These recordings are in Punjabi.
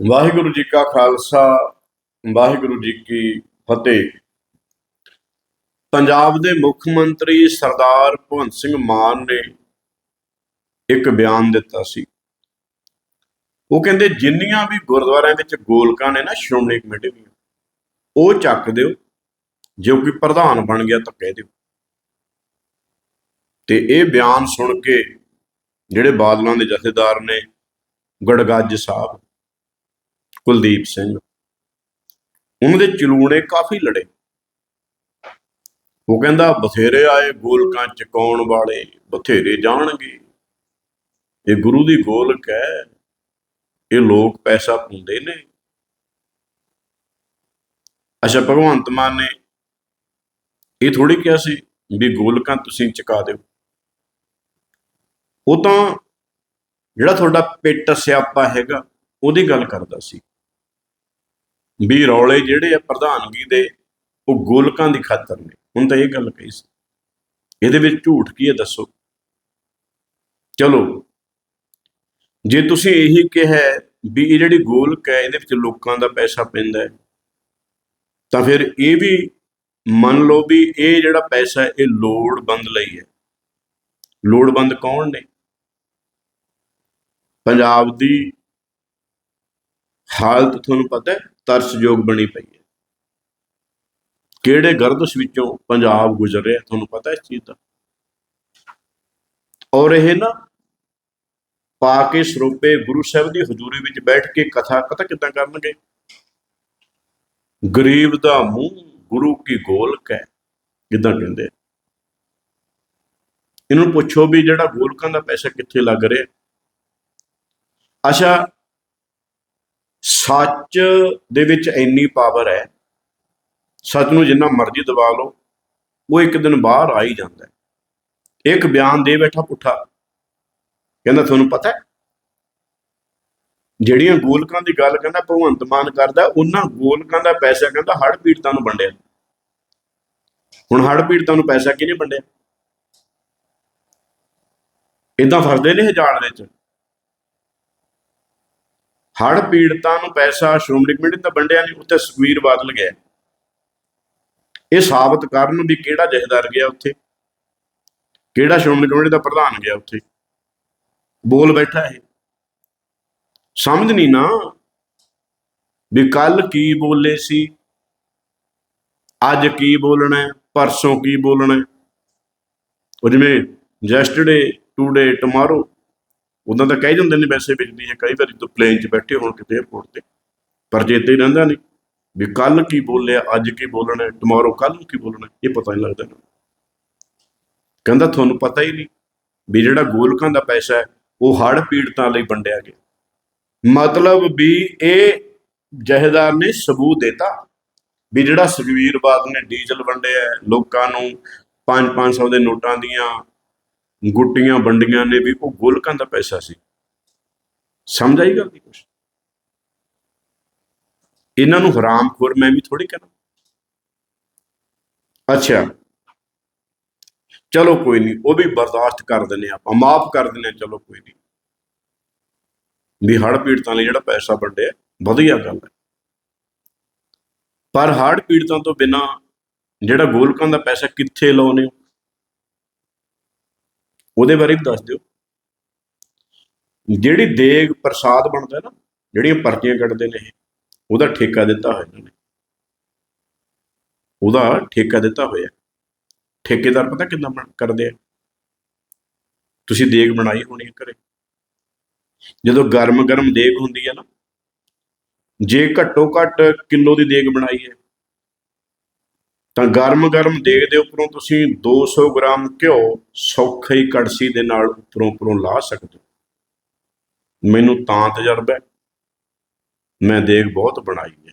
ਵਾਹਿਗੁਰੂ ਜੀ ਕਾ ਖਾਲਸਾ, ਵਾਹਿਗੁਰੂ ਜੀ ਕੀ ਫਤਿਹ। ਪੰਜਾਬ ਦੇ ਮੁੱਖ ਮੰਤਰੀ ਸਰਦਾਰ ਭਗਵੰਤ ਸਿੰਘ ਮਾਨ ਨੇ ਇੱਕ ਬਿਆਨ ਦਿੱਤਾ ਸੀ। ਉਹ ਕਹਿੰਦੇ, ਜਿੰਨੀਆਂ ਵੀ ਗੁਰਦੁਆਰਿਆਂ ਵਿੱਚ ਗੋਲਕਾਂ ਨੇ ਨਾ ਸ਼੍ਰੋਮਣੀ ਕਮੇਟੀ ਦੀਆਂ, ਉਹ ਚੱਕ ਦਿਓ। ਜੋ ਕਿ ਪ੍ਰਧਾਨ ਬਣ ਗਿਆ ਤਾਂ ਕਹਿ ਦਿਓ। ਤੇ ਇਹ ਬਿਆਨ ਸੁਣ ਕੇ ਜਿਹੜੇ ਬਾਦਲਾਂ ਦੇ ਜਥੇਦਾਰ ਨੇ, ਗੜਗੱਜ ਸਾਹਿਬ ਕੁਲਦੀਪ ਸਿੰਘ। ਉਹਨਾਂ ਦੇ ਚਲੂਣੇ ਕਾਫੀ ਲੜੇ। ਉਹ ਕਹਿੰਦਾ, ਬਥੇਰੇ ਆਏ ਗੋਲਕਾਂ ਚਕਾਉਣ ਵਾਲੇ, ਬਥੇਰੇ ਜਾਣਗੇ। ਇਹ ਗੁਰੂ ਦੀ ਗੋਲਕ ਹੈ, ਇਹ ਲੋਕ ਪੈਸਾ ਪਾਉਂਦੇ ਨੇ। ਅੱਛਾ, ਭਗਵੰਤ ਮਾਨ ਨੇ ਇਹ ਥੋੜੀ ਕਿਹਾ ਸੀ ਵੀ ਗੋਲਕਾਂ ਤੁਸੀਂ ਚਕਾ ਦਿਓ। ਉਹ ਤਾਂ ਜਿਹੜਾ ਤੁਹਾਡਾ ਪਿੱਟ ਸਿਆਪਾ ਹੈਗਾ, ਉਹਦੀ ਗੱਲ ਕਰਦਾ ਸੀ। ਵੀ ਰੌਲੇ ਜਿਹੜੇ ਆ ਪ੍ਰਧਾਨਗੀ ਦੇ, ਉਹ ਗੋਲਕਾਂ ਦੀ ਖਾਤਰ ਨੇ। ਹੁਣ ਤਾਂ ਇਹ ਗੱਲ ਕਹੀ ਸੀ। ਇਹਦੇ ਵਿੱਚ ਝੂਠ ਕੀ ਹੈ ਦੱਸੋ? ਚਲੋ, ਜੇ ਤੁਸੀਂ ਇਹੀ ਕਿਹਾ ਵੀ ਇਹ ਜਿਹੜੀ ਗੋਲਕ ਹੈ, ਇਹਦੇ ਵਿੱਚ ਲੋਕਾਂ ਦਾ ਪੈਸਾ ਪੈਂਦਾ ਹੈ, ਤਾਂ ਫਿਰ ਇਹ ਵੀ ਮੰਨ ਲਓ ਵੀ ਇਹ ਜਿਹੜਾ ਪੈਸਾ ਇਹ ਲੋੜਵੰਦ ਲਈ ਹੈ। ਲੋੜਵੰਦ ਕੌਣ ਨੇ? ਪੰਜਾਬ ਦੀ ਹਾਲਤ ਤੁਹਾਨੂੰ ਪਤਾ ਹੈ, ਤਰਸਯੋਗ ਬਣੀ ਪਈ ਹੈ। ਕਿਹੜੇ ਗਰਦਸ਼ ਵਿੱਚੋਂ ਪੰਜਾਬ ਗੁਜ਼ਰ ਰਿਹਾ ਤੁਹਾਨੂੰ ਪਤਾ ਇਸ ਚੀਜ਼ ਦਾ? ਔਰ ਇਹ ਨਾ ਪਾ ਕੇ ਸਰੋਪੇ ਗੁਰੂ ਸਾਹਿਬ ਦੀ ਹਜ਼ੂਰੀ ਵਿੱਚ ਬੈਠ ਕੇ ਕਥਾ ਕਥਾ ਕਿੱਦਾਂ ਕਰਨਗੇ? ਗਰੀਬ ਦਾ ਮੂੰਹ ਗੁਰੂ ਕੀ ਗੋਲਕ ਹੈ, ਕਿੱਦਾਂ ਕਹਿੰਦੇ ਇਹਨੂੰ ਪੁੱਛੋ ਵੀ ਜਿਹੜਾ ਗੋਲਕਾਂ ਦਾ ਪੈਸਾ ਕਿੱਥੇ ਲੱਗ ਰਿਹਾ? ਅੱਛਾ ਸੱਚ ਦੇ ਵਿੱਚ ਇੰਨੀ ਪਾਵਰ ਹੈ। ਸੱਚ ਨੂੰ ਜਿੰਨਾ ਮਰਜ਼ੀ ਦਬਾ ਲਓ, ਉਹ ਇੱਕ ਦਿਨ ਬਾਹਰ ਆ ਹੀ ਜਾਂਦਾ ਹੈ। ਇੱਕ ਬਿਆਨ ਦੇ ਬੈਠਾ ਪੁੱਠਾ। ਕਹਿੰਦਾ, ਤੁਹਾਨੂੰ ਪਤਾ ਹੈ? ਜਿਹੜੀਆਂ ਗੋਲਕਾਂ ਦੀ ਗੱਲ ਕਹਿੰਦਾ, ਭਗਵੰਤ ਮਾਨ ਕਰਦਾ, ਉਹਨਾਂ ਗੋਲਕਾਂ ਦਾ ਪੈਸਾ ਕਹਿੰਦਾ, ਹੜ੍ਹ ਪੀੜਤਾਂ ਨੂੰ ਵੰਡਿਆ। ਹੁਣ ਹੜ੍ਹ ਪੀੜਤਾਂ ਨੂੰ ਪੈਸਾ ਕਿਹਨੇ ਵੰਡਿਆ? ਇਦਾਂ ਫਰਦੇ ਨੇ ਹਜ਼ਾਰ ਦੇ ਚ ਹੜ ਪੀੜਤਾਂ ਨੂੰ ਪੈਸਾ, ਸ਼੍ਰੋਮਣੀ ਕਮੇਟੀ ਦਾ ਵੰਡਿਆ ਨਹੀਂ ਉੱਥੇ ਸੁਖਵੀਰ ਬਾਦਲ ਗਿਆ ਇਹ ਸਾਬਤ ਕਰਨ ਵੀ ਕਿਹੜਾ ਜਥੇਦਾਰ ਗਿਆ ਉੱਥੇ? ਕਿਹੜਾ ਸ਼੍ਰੋਮਣੀ ਕਮੇਟੀ ਦਾ ਪ੍ਰਧਾਨ ਗਿਆ ਉੱਥੇ? ਬੋਲ ਬੈਠਾ ਇਹ। ਸਮਝ ਨਹੀਂ ਨਾ ਵੀ ਕੱਲ ਕੀ ਬੋਲੇ ਸੀ, ਅੱਜ ਕੀ ਬੋਲਣਾ ਪਰਸੋਂ ਕੀ ਬੋਲਣਾ ਉਹ ਜਿਵੇਂ ਜੈਸਟਰਡੇ ਟੂਡੇ ਟੁਮਾਰੋ ਉਦਾਂ ਤਾਂ ਕਹਿ ਜਾਂਦੇ ਨੇ ਵੈਸੇ ਬਿਜਲੀ ਹੈ ਕਈ ਵਾਰੀ ਤੋਂ ਪਲੇਨ 'ਚ ਬੈਠੇ ਹੋਣ ਕਿਤੇ 에어ਪੋਰਟ ਤੇ ਪਰ ਜੇ ਹੀ ਰਹਿੰਦਾ ਨਹੀਂ ਵੀ ਕੱਲ ਕੀ ਬੋਲਿਆ, ਅੱਜ ਕੀ ਬੋਲਣਾ ਟੁਮਾਰੋ ਕੱਲ ਨੂੰ ਕੀ ਬੋਲਣਾ, ਇਹ ਪਤਾ ਨਹੀਂ ਲੱਗਦਾ ਇਹਨੂੰ। ਕਹਿੰਦਾ ਤੁਹਾਨੂੰ ਪਤਾ ਹੀ ਨਹੀਂ ਵੀ ਜਿਹੜਾ ਗੋਲਕਾਂ ਦਾ ਪੈਸਾ ਹੈ, ਉਹ ਹੜ੍ਹ ਪੀੜਤਾਂ ਲਈ ਵੰਡਿਆ ਗਿਆ ਮਤਲਬ ਵੀ ਇਹ ਜਹੇਦਾਰ ਨੇ ਸਬੂਤ ਦਿੱਤਾ ਵੀ ਜਿਹੜਾ ਸੁਖਵੀਰ ਬਾਦਲ ਨੇ ਡੀਜ਼ਲ ਵੰਡਿਆ ਲੋਕਾਂ ਨੂੰ 5-500 ਦੇ ਨੋਟਾਂ ਦੀਆਂ ਗੁੱਟੀਆਂ ਵੰਡੀਆਂ ਨੇ ਵੀ ਉਹ ਗੋਲਕਾਂ ਦਾ ਪੈਸਾ ਸੀ। ਸਮਝ ਆਈ ਗੱਲ ਦੀ ਕੁਛ? ਇਹਨਾਂ ਨੂੰ ਹਰਾਮਖੋਰ ਮੈਂ ਵੀ ਥੋੜੀ ਕਹਿਣਾ ਅੱਛਾ। ਚਲੋ ਕੋਈ ਨਹੀਂ ਉਹ ਵੀ ਬਰਦਾਸ਼ਤ ਕਰ ਦਿੰਨੇ ਆਪਾਂ ਮਾਫ ਕਰ ਦਿੰਨੇ ਹਾਂ, ਚਲੋ ਕੋਈ ਨਹੀਂ। ਵੀ ਹੜ ਪੀੜਤਾਂ ਲਈ ਜਿਹੜਾ ਪੈਸਾ ਵੰਡਿਆ ਵਧੀਆ ਗੱਲ ਹੈ। ਪਰ ਹੜ ਪੀੜਤਾਂ ਤੋਂ ਬਿਨਾ ਜਿਹੜਾ ਗੋਲਕਾਂ ਦਾ ਪੈਸਾ ਕਿੱਥੇ ਲਾਉਨੇ ਹੋ? ਉਹਦੇ ਬਾਰੇ ਵੀ ਦੱਸ ਦਿਓ। ਜਿਹੜੀ ਦੇਗ ਪ੍ਰਸਾਦ ਬਣਦਾ ਨਾ, ਜਿਹੜੀਆਂ ਪਰਚੀਆਂ ਕੱਢਦੇ ਨੇ ਉਹਦਾ ਠੇਕਾ ਦਿੱਤਾ ਹੋਇਆ ਇਹਨਾਂ ਨੇ। ਉਹਦਾ ਠੇਕਾ ਦਿੱਤਾ ਹੋਇਆ। ਠੇਕੇਦਾਰ ਪਤਾ ਕਿੰਨਾ ਬਣ- ਕਰਦੇ ਆ? ਤੁਸੀਂ ਦੇਗ ਬਣਾਈ ਹੋਣੀ ਹੈ ਘਰੇ। ਜਦੋਂ ਗਰਮ ਗਰਮ ਦੇਗ ਹੁੰਦੀ ਹੈ ਨਾ, ਜੇ ਘੱਟੋ ਘੱਟ ਕਿਲੋ ਦੀ ਦੇਗ ਬਣਾਈ ਹੈ ਤਾਂ ਗਰਮ ਗਰਮ ਦੇਗ ਦੇ ਉੱਪਰੋਂ ਤੁਸੀਂ 200 ਗ੍ਰਾਮ ਘਿਓ ਸੌਖੇ ਹੀ ਕੜਛੀ ਦੇ ਨਾਲ ਉੱਪਰੋਂ ਉੱਪਰੋਂ ਲਾ ਸਕਦੇ ਹੋ। ਮੈਨੂੰ ਤਾਂ ਤਜਰਬਾ ਹੈ। ਮੈਂ ਦੇਗ ਬਹੁਤ ਬਣਾਈ ਹੈ।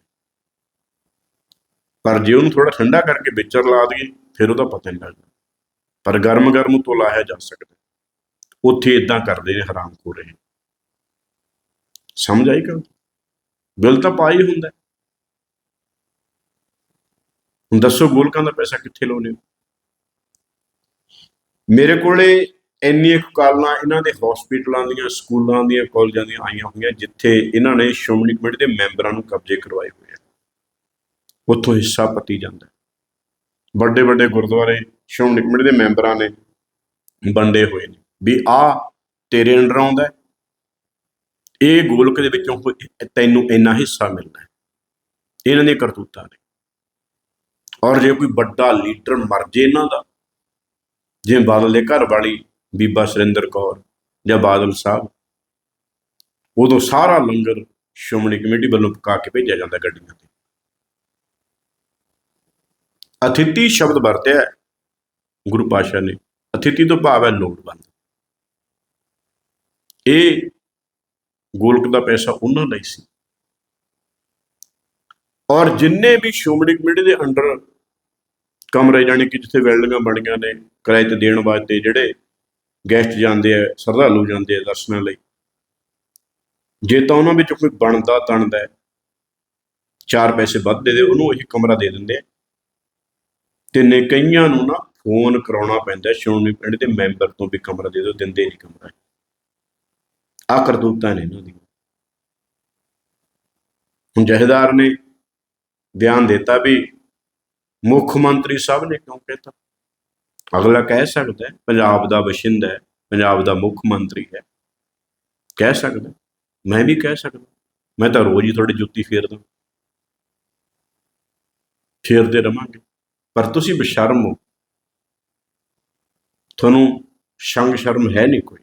ਪਰ ਜੇ ਉਹਨੂੰ ਥੋੜਾ ਠੰਡਾ ਕਰਕੇ ਵਿਚਰ ਲਾ ਦਈਏ, ਫਿਰ ਉਹਦਾ ਪਤਾ ਨਹੀਂ ਲੱਗਦਾ। ਪਰ ਗਰਮ ਗਰਮ ਤੋਂ ਲਾਇਆ ਜਾ ਸਕਦਾ ਉੱਥੇ ਇਦਾਂ ਕਰਦੇ ਨੇ ਹਰਾਮ ਖੋਰੇ ਸਮਝ ਆਈ ਗੱਲ? ਬਿੱਲ ਤਾਂ ਪਾਈ ਹੁੰਦਾ ਹੁਣ ਦੱਸੋ ਗੋਲਕਾਂ ਦਾ ਪੈਸਾ ਕਿੱਥੇ ਲਾਉਨੇ ਹੋ? ਮੇਰੇ ਕੋਲੇ ਇੰਨੀਆਂ ਕੁ ਕਾਲਾਂ ਇਹਨਾਂ ਦੇ ਹਸਪੀਟਲਾਂ ਦੀਆਂ, ਸਕੂਲਾਂ ਦੀਆਂ, ਕਾਲਜਾਂ ਦੀਆਂ ਆਈਆਂ ਹੋਈਆਂ, ਜਿੱਥੇ ਇਹਨਾਂ ਨੇ ਸ਼੍ਰੋਮਣੀ ਕਮੇਟੀ ਦੇ ਮੈਂਬਰਾਂ ਨੂੰ ਕਬਜ਼ੇ ਕਰਵਾਏ ਹੋਏ ਆ। ਉੱਥੋਂ ਹਿੱਸਾ ਪਤੀ ਜਾਂਦਾ ਵੱਡੇ ਵੱਡੇ ਗੁਰਦੁਆਰੇ ਸ਼੍ਰੋਮਣੀ ਕਮੇਟੀ ਦੇ ਮੈਂਬਰਾਂ ਨੇ ਵੰਡੇ ਹੋਏ ਨੇ। ਵੀ ਆ ਤੇਰੇ ਅੰਡਰ ਆਉਂਦਾ ਇਹ ਗੋਲਕ ਦੇ ਵਿੱਚੋਂ ਤੈਨੂੰ ਇੰਨਾ ਹਿੱਸਾ ਮਿਲਣਾ ਇਹਨਾਂ ਦੀਆਂ ਕਰਤੂਤਾਂ ਨੇ। ਔਰ ਜੇ ਕੋਈ ਵੱਡਾ ਲੀਡਰ ਮਰ ਜੇ ਇਹਨਾਂ ਦਾ ਜਿਵੇਂ ਬਾਦਲ ਦੇ ਘਰ ਵਾਲੀ ਬੀਬਾ ਸੁਰਿੰਦਰ ਕੌਰ ਜਾਂ ਬਾਦਲ ਸਾਹਿਬ, ਉਦੋਂ ਸਾਰਾ ਲੰਗਰ ਸ਼੍ਰੋਮਣੀ ਕਮੇਟੀ ਵੱਲੋਂ ਪਕਾ ਕੇ ਭੇਜਿਆ ਜਾਂਦਾ ਗੱਡੀਆਂ ਤੇ। ਅਥਿਤੀ ਸ਼ਬਦ ਵਰਤਿਆ ਗੁਰੂ ਪਾਸ਼ਾ ਨੇ। ਅਥਿਤੀ ਤੋਂ ਭਾਵ ਹੈ ਲੋੜਵੰਦ। ਇਹ ਗੋਲਕ ਦਾ ਪੈਸਾ ਉਹਨਾਂ ਲਈ ਸੀ। ਔਰ ਜਿੰਨੇ ਵੀ ਸ਼੍ਰੋਮਣੀ ਕਮੇਟੀ ਦੇ ਅੰਡਰ ਕਮਰੇ ਜਾਣੀ ਕਿ ਜਿੱਥੇ ਵੈਲਡਿੰਗਾਂ ਬਣੀਆਂ ਨੇ, ਕਿਰਾਏ ਤੇ ਦੇਣ ਵਾਸਤੇ ਜਿਹੜੇ ਗੈਸਟ ਜਾਂਦੇ ਆ, ਸ਼ਰਧਾਲੂ ਜਾਂਦੇ ਆ ਦਰਸ਼ਨਾਂ ਲਈ, ਜੇ ਤਾਂ ਉਹਨਾਂ ਵਿੱਚ ਕੋਈ ਬਣਦਾ, ਤਣਦਾ ਚਾਰ ਪੈਸੇ ਵੱਧ ਦੇ ਦੇ, ਉਹਨੂੰ ਇਹ ਕਮਰਾ ਦੇ ਦਿੰਦੇ ਆ ਤੇ ਨੇ ਕਈਆਂ ਨੂੰ ਨਾ ਫੋਨ ਕਰਾਉਣਾ ਪੈਂਦਾ, ਸ਼੍ਰੋਮਣੀ ਪਿੰਡ ਦੇ ਮੈਂਬਰ ਤੋਂ ਵੀ ਕਮਰਾ ਦੇ ਦਿਓ, ਦਿੰਦੇ ਨਹੀਂ ਕਮਰਾ। ਆ ਕਰਤੂਤਾਂ ਨੇ ਇਹਨਾਂ ਦੀ ਹੁਣ ਜਹੇਦਾਰ ਨੇ ਬਿਆਨ ਦਿੱਤਾ ਵੀ ਮੁੱਖ ਮੰਤਰੀ ਸਾਹਿਬ ਨੇ ਕਿਉਂ ਕਹਿਤਾ? ਅਗਲਾ ਕਹਿ ਸਕਦਾ ਹੈ, ਪੰਜਾਬ ਦਾ ਵਸਿੰਦਾ ਹੈ, ਪੰਜਾਬ ਦਾ ਮੁੱਖ ਮੰਤਰੀ ਹੈ। ਕਹਿ ਸਕਦਾ ਮੈਂ ਵੀ ਕਹਿ ਸਕਦਾ ਮੈਂ ਤਾਂ ਰੋਜ਼ ਹੀ ਤੁਹਾਡੀ ਜੁੱਤੀ ਫੇਰਦਾ ਫੇਰਦੇ ਰਵਾਂਗੇ। ਪਰ ਤੁਸੀਂ ਬਸ਼ਰਮ ਹੋ। ਤੁਹਾਨੂੰ ਸ਼ੰਗ ਸ਼ਰਮ ਹੈ ਨਹੀਂ ਕੋਈ।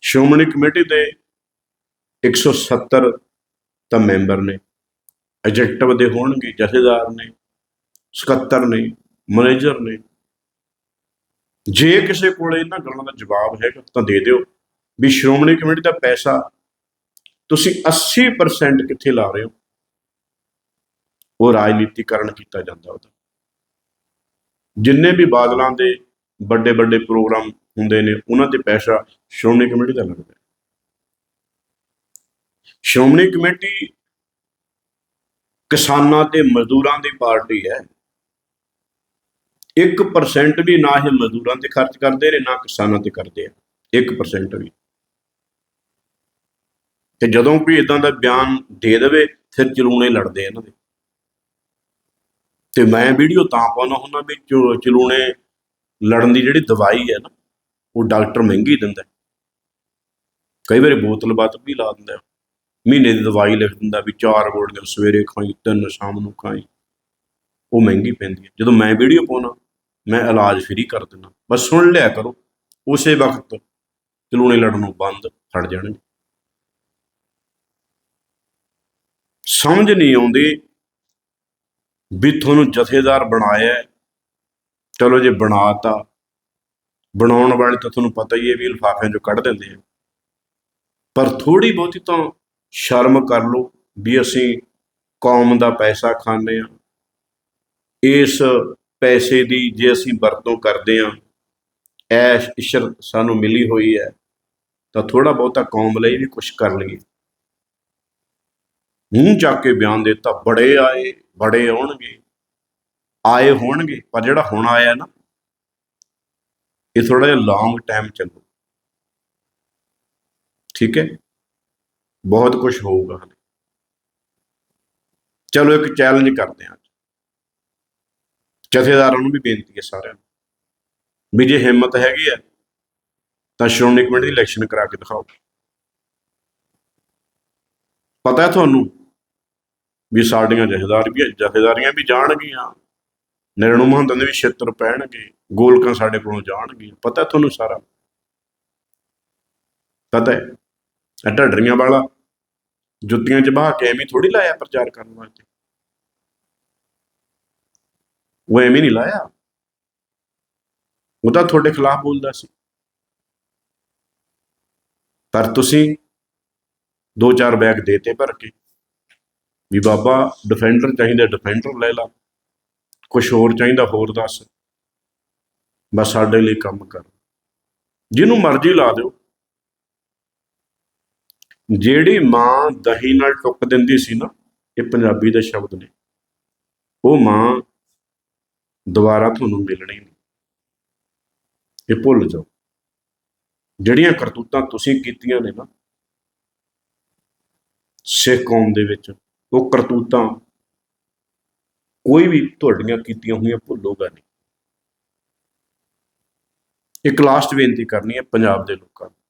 ਸ਼੍ਰੋਮਣੀ ਕਮੇਟੀ ਦੇ 170 ਤਾਂ ਮੈਂਬਰ ਨੇ। ਐਗਜ਼ੈਕਟਿਵ ਦੇ ਹੋਣਗੇ, ਜਥੇਦਾਰ ਨੇ, ਸਕੱਤਰ ਨੇ, ਮੈਨੇਜਰ ਨੇ। ਜੇ ਕਿਸੇ ਕੋਲੇ ਇਹਨਾਂ ਗੱਲਾਂ ਦਾ ਜਵਾਬ ਹੈਗਾ ਤਾਂ ਦੇ ਦਿਓ। ਵੀ ਸ਼੍ਰੋਮਣੀ ਕਮੇਟੀ ਦਾ ਪੈਸਾ ਤੁਸੀਂ 80% ਕਿੱਥੇ ਲਾ ਰਹੇ ਹੋ? ਉਹ ਰਾਜਨੀਤੀਕਰਨ ਕੀਤਾ ਜਾਂਦਾ ਉਹਦਾ। ਜਿੰਨੇ ਵੀ ਬਾਦਲਾਂ ਦੇ ਵੱਡੇ ਵੱਡੇ ਪ੍ਰੋਗਰਾਮ ਹੁੰਦੇ ਨੇ, ਉਹਨਾਂ ਤੇ ਪੈਸਾ ਸ਼੍ਰੋਮਣੀ ਕਮੇਟੀ ਦਾ ਲੱਗਦਾ ਸ਼੍ਰੋਮਣੀ ਕਮੇਟੀ ਕਿਸਾਨਾਂ ਤੇ ਮਜ਼ਦੂਰਾਂ ਦੀ ਪਾਰਟੀ ਹੈ। 1% ਵੀ ਨਾ ਇਹ ਮਜ਼ਦੂਰਾਂ ਤੇ ਖਰਚ ਕਰਦੇ ਨੇ, ਨਾ ਕਿਸਾਨਾਂ ਤੇ ਕਰਦੇ ਆ। 1% ਵੀ। ਤੇ ਜਦੋਂ ਕੋਈ ਇਦਾਂ ਦਾ ਬਿਆਨ ਦੇ ਦੇਵੇ, ਫਿਰ ਚਲੂਣੇ ਲੜਦੇ ਇਹਨਾਂ ਦੇ। ਤੇ ਮੈਂ ਵੀਡੀਓ ਤਾਂ ਪਾਉਣਾ ਹੁੰਦਾ ਵੀ ਚੁ- ਚਲੂਣੇ ਲੜਨ ਦੀ ਜਿਹੜੀ ਦਵਾਈ ਹੈ ਨਾ, ਉਹ ਡਾਕਟਰ ਮਹਿੰਗੀ ਦਿੰਦਾ। ਕਈ ਵਾਰੀ ਬੋਤਲ ਬਾਤ ਵੀ ਲਾ ਦਿੰਦਾ। ਮਹੀਨੇ ਦੀ ਦਵਾਈ ਲਿਖ ਦਿੰਦਾ ਵੀ ਚਾਰ ਗੋਲੀਆਂ ਸਵੇਰੇ ਖਾਈ, ਤਿੰਨ ਸ਼ਾਮ ਨੂੰ ਖਾਈ। ਉਹ ਮਹਿੰਗੀ ਪੈਂਦੀ ਹੈ। ਜਦੋਂ ਮੈਂ ਵੀਡੀਓ ਪਾਉਣਾ, ਮੈਂ ਇਲਾਜ ਫ੍ਰੀ ਕਰ ਦਿੰਦਾ। ਬਸ ਸੁਣ ਲਿਆ ਕਰੋ, ਉਸੇ ਵਕਤ ਚਲੂਣੇ ਲੜਨੋਂ ਬੰਦ ਫੜ ਜਾਣਗੇ। ਸਮਝ ਨਹੀਂ ਆਉਂਦੀ ਵੀ ਤੁਹਾਨੂੰ ਜਥੇਦਾਰ ਬਣਾਇਆ ਚਲੋ ਜੇ ਬਣਾਤਾ, ਬਣਾਉਣ ਵਾਲੇ ਤਾਂ ਤੁਹਾਨੂੰ ਪਤਾ ਹੀ ਹੈ ਵੀ ਲਫ਼ਾਫਿਆਂ ਚੋਂ ਕੱਢ ਦਿੰਦੇ ਆ। ਪਰ ਥੋੜੀ ਬਹੁਤੀ ਤਾਂ ਸ਼ਰਮ ਕਰ ਲਓ ਵੀ ਅਸੀਂ ਕੌਮ ਦਾ ਪੈਸਾ ਖਾਂਦੇ ਆ ਇਸ ਪੈਸੇ ਦੀ ਜੇ ਅਸੀਂ ਵਰਤੋਂ ਕਰਦੇ ਆ ਐਸ਼ ਇਸ਼ਰਤ ਸਾਨੂੰ ਮਿਲੀ ਹੋਈ ਹੈ, ਤਾਂ ਥੋੜਾ ਬਹੁਤਾ ਕੌਮ ਲਈ ਵੀ ਕੁਝ ਕਰ ਲਈਏ। ਮੂੰਹ ਚੱਕ ਕੇ ਬਿਆਨ ਦਿੱਤਾ, ਬੜੇ ਆਏ, ਬੜੇ ਆਉਣਗੇ, ਆਏ ਹੋਣਗੇ, ਪਰ ਜਿਹੜਾ ਹੁਣ ਆਇਆ ਨਾ, ਇਹ ਥੋੜਾ ਜਿਹਾ ਲੌਂਗ ਟਾਈਮ ਚੱਲੂ। ਠੀਕ ਹੈ? ਬਹੁਤ ਕੁਝ ਹੋਊਗਾ। ਚਲੋ ਇੱਕ ਚੈਲੰਜ ਕਰਦੇ ਹਾਂ। ਅੱਜ ਜਥੇਦਾਰਾਂ ਨੂੰ ਵੀ ਬੇਨਤੀ ਹੈ ਸਾਰਿਆਂ ਨੂੰ ਵੀ ਜੇ ਹਿੰਮਤ ਹੈਗੀ ਹੈ, ਤਾਂ ਸ਼੍ਰੋਮਣੀ ਕਮੇਟੀ ਦੀ ਇਲੈਕਸ਼ਨ ਕਰਾ ਕੇ ਦਿਖਾਓ। ਪਤਾ ਹੈ ਤੁਹਾਨੂੰ ਵੀ ਸਾਡੀਆਂ ਜਥੇਦਾਰ ਵੀ ਜਥੇਦਾਰੀਆਂ ਵੀ ਜਾਣਗੀਆਂ ਨਿਰਣੂ ਮਹੰਤਾਂ ਦੇ ਵੀ ਛੇਤਰ ਪੈਣਗੇ, ਗੋਲਕਾਂ ਸਾਡੇ ਕੋਲੋਂ ਜਾਣਗੀਆਂ। ਪਤਾ ਤੁਹਾਨੂੰ ਸਾਰਾ? ਪਤਾ ਹੈ? ਢੱਡਰੀਆਂ ਵਾਲਾ ਜੁੱਤੀਆਂ ਚ ਬਹਾ ਕੇ ਐਵੇਂ ਥੋੜੀ ਲਾਇਆ ਪ੍ਰਚਾਰ ਕਰਨ ਵਾਸਤੇ? ਉਹ ਐਵੇਂ ਨਹੀਂ ਲਾਇਆ। ਉਹ ਤਾਂ ਤੁਹਾਡੇ ਖਿਲਾਫ ਬੋਲਦਾ ਸੀ। ਪਰ ਤੁਸੀਂ ਦੋ ਚਾਰ ਬੈਗ ਦੇਤੇ ਭਰ ਕੇ ਵੀ ਬਾਬਾ ਡਿਫੈਂਡਰ ਚਾਹੀਦਾ ਡਿਫੈਂਡਰ ਲੈ ਲਾ। ਕੁਝ ਹੋਰ ਚਾਹੀਦਾ, ਹੋਰ ਦੱਸ। ਬਸ ਸਾਡੇ ਲਈ ਕੰਮ ਕਰ। ਜਿਹਨੂੰ ਮਰਜ਼ੀ ਲਾ ਦਿਓ। ਜਿਹੜੀ ਮਾਂ ਦਹੀਂ ਨਾਲ ਟੁੱਕ ਦਿੰਦੀ ਸੀ ਨਾ, ਇਹ ਪੰਜਾਬੀ ਦੇ ਸ਼ਬਦ ਨੇ। ਉਹ ਮਾਂ ਦੁਬਾਰਾ ਤੁਹਾਨੂੰ ਮਿਲਣੀ ਨਹੀਂ। ਇਹ ਭੁੱਲ ਜਾਓ। ਜਿਹੜੀਆਂ ਕਰਤੂਤਾਂ ਤੁਸੀਂ ਕੀਤੀਆਂ ਨੇ ਨਾ, ਸਿੱਖ ਕੌਮ ਦੇ ਵਿੱਚ, ਉਹ ਕਰਤੂਤਾਂ ਕੋਈ ਵੀ ਤੁਹਾਡੀਆਂ ਕੀਤੀਆਂ ਹੋਈਆਂ ਭੁੱਲੋਗਾ ਨਹੀਂ। ਇੱਕ ਲਾਸਟ ਬੇਨਤੀ ਕਰਨੀ ਹੈ ਪੰਜਾਬ ਦੇ ਲੋਕਾਂ ਨੂੰ।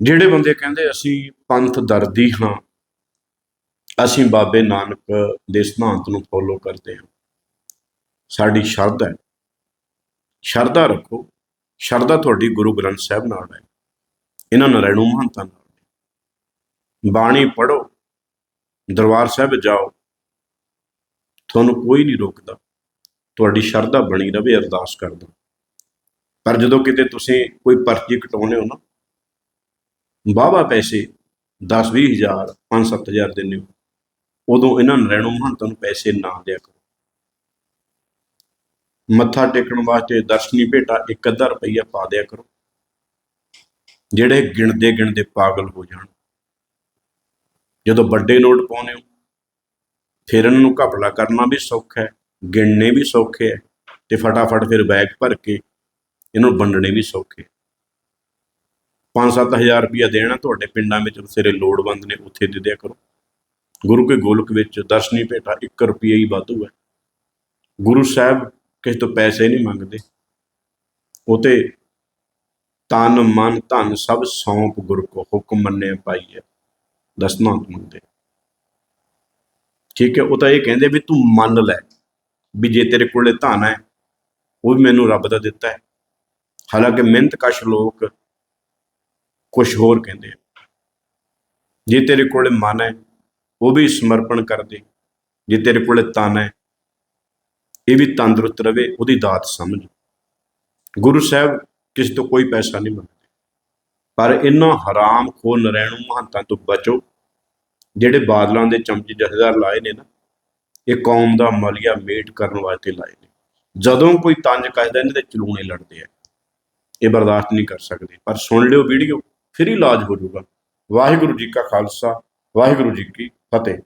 ਜਿਹੜੇ ਬੰਦੇ ਕਹਿੰਦੇ ਅਸੀਂ ਪੰਥ ਦਰਦੀ ਹਾਂ, ਅਸੀਂ ਬਾਬੇ ਨਾਨਕ ਦੇ ਸਿਧਾਂਤ ਨੂੰ ਫੋਲੋ ਕਰਦੇ ਹਾਂ। ਸਾਡੀ ਸ਼ਰਧਾ ਹੈ। ਸ਼ਰਧਾ ਰੱਖੋ। ਸ਼ਰਧਾ ਤੁਹਾਡੀ ਗੁਰੂ ਗ੍ਰੰਥ ਸਾਹਿਬ ਨਾਲ ਹੈ। ਇਹਨਾਂ ਨਰੈਣੂ ਮਹੰਤਾਂ ਨਾਲ ਬਾਣੀ ਪੜੋ ਦਰਬਾਰ ਸਾਹਿਬ ਜਾਓ। ਤੁਹਾਨੂੰ ਕੋਈ ਨਹੀਂ ਰੋਕਦਾ। ਤੁਹਾਡੀ ਸ਼ਰਧਾ ਬਣੀ ਰਵੇ, ਅਰਦਾਸ ਕਰਦਾ। ਪਰ ਜਦੋਂ ਕਿਤੇ ਤੁਸੀਂ ਕੋਈ ਪਰਚੀ ਕਟਾਉਨੇ ਹੋ ਨਾ ਵਾਹਵਾ ਪੈਸੇ 10 20 ਹਜ਼ਾਰ 5 ਹਜ਼ਾਰ ਦਿੰਦੇ ਹੋ। ਉਦੋਂ ਇਹਨਾਂ ਨਰੈਣੂ ਮਹੰਤਾਂ ਨੂੰ ਪੈਸੇ ਨਾ ਦਿਆ ਕਰੋ। ਮੱਥਾ ਟੇਕਣ ਵਾਸਤੇ ਦਰਸ਼ਨੀ ਭੇਟਾ ਇੱਕ ਅੱਧਾ ਰੁਪਈਆ ਪਾ ਦਿਆ ਕਰੋ। ਜਿਹੜੇ ਗਿਣਦੇ ਗਿਣਦੇ ਪਾਗਲ ਹੋ ਜਾਣ। ਜਦੋਂ ਵੱਡੇ ਨੋਟ ਪਾਉਨੇ ਹੋ, ਫਿਰ ਇਹਨਾਂ ਨੂੰ ਘਪਲਾ ਕਰਨਾ ਵੀ ਸੌਖਾ ਹੈ, ਗਿਣਨੇ ਵੀ ਸੌਖੇ ਹੈ ਤੇ ਫਟਾਫਟ ਫਿਰ ਬੈਗ ਭਰ ਕੇ ਇਹਨੂੰ ਵੰਡਣੇ ਵੀ ਸੌਖੇ 5-7000 ਰੁਪਇਆ ਦੇਣਾ ਤੁਹਾਡੇ ਪਿੰਡਾਂ ਵਿੱਚ ਬਥੇਰੇ ਲੋੜਵੰਦ ਨੇ, ਉੱਥੇ ਦੇ ਦਿਆ ਕਰੋ। ਗੁਰੂ ਕੇ ਗੋਲਕ ਵਿੱਚ ਦਰਸ਼ਨੀ ਭੇਟਾ 1 ਰੁਪਈਆ ਹੀ ਵਾਧੂ ਹੈ। ਗੁਰੂ ਸਾਹਿਬ ਕਿਸੇ ਤੋਂ ਪੈਸੇ ਨਹੀਂ ਮੰਗਦੇ। ਉਹ ਤੇ ਤਨ, ਮਨ, ਧਨ ਸਭ ਸੌਂਪ ਗੁਰ ਕੋ ਹੁਕਮ ਮੰਨੇ ਪਾਈਏ ਦਸਨਾ ਮੰਗਦੇ। ਠੀਕ ਹੈ, ਉਹ ਤਾਂ ਇਹ ਕਹਿੰਦੇ ਵੀ ਤੂੰ ਮੰਨ ਲੈ ਵੀ ਜੇ ਤੇਰੇ ਕੋਲੇ ਧਨ ਹੈ, ਉਹ ਵੀ ਮੈਨੂੰ ਰੱਬ ਦਾ ਦਿੱਤਾ ਹੈ। ਹਾਲਾਂਕਿ ਮਿਹਨਤ ਕਸ਼ ਲੋਕ ਕੁਝ ਹੋਰ ਕਹਿੰਦੇ ਆ। ਜੇ ਤੇਰੇ ਕੋਲ ਮਨ ਹੈ, ਉਹ ਵੀ ਸਮਰਪਣ ਕਰ ਦੇ ਜੇ ਤੇਰੇ ਕੋਲ ਤਨ ਹੈ, ਇਹ ਵੀ ਤੰਦਰੁਸਤ ਰਵੇ, ਉਹਦੀ ਦਾਤ ਸਮਝ। ਗੁਰੂ ਸਾਹਿਬ ਕਿਸੇ ਤੋਂ ਕੋਈ ਪੈਸਾ ਨਹੀਂ ਮੰਗਦੇ। ਪਰ ਇਹਨਾਂ ਹਰਾਮ ਖੋ ਨਰੈਣੂ ਮਹੰਤਾਂ ਤੋਂ ਬਚੋ। ਜਿਹੜੇ ਬਾਦਲਾਂ ਦੇ ਚਮਚੇ ਜਥੇਦਾਰ ਲਾਏ ਨੇ ਨਾ, ਇਹ ਕੌਮ ਦਾ ਮਲੀਆ ਮੇਟ ਕਰਨ ਵਾਸਤੇ ਲਾਏ ਨੇ। ਜਦੋਂ ਕੋਈ ਤੰਜ ਕੱਸਦਾ, ਇਹਨਾਂ ਦੇ ਚਲੂਣੇ ਲੜਦੇ ਆ। ਇਹ ਬਰਦਾਸ਼ਤ ਨਹੀਂ ਕਰ ਸਕਦੇ। ਪਰ ਸੁਣ ਲਿਓ ਵੀਡੀਓ। ਫਿਰ ਇਲਾਜ ਹੋ ਜਾਊਗਾ। ਵਾਹਿਗੁਰੂ ਜੀ ਕਾ ਖਾਲਸਾ ਵਾਹਿਗੁਰੂ ਜੀ ਕੀ ਫਤਿਹ।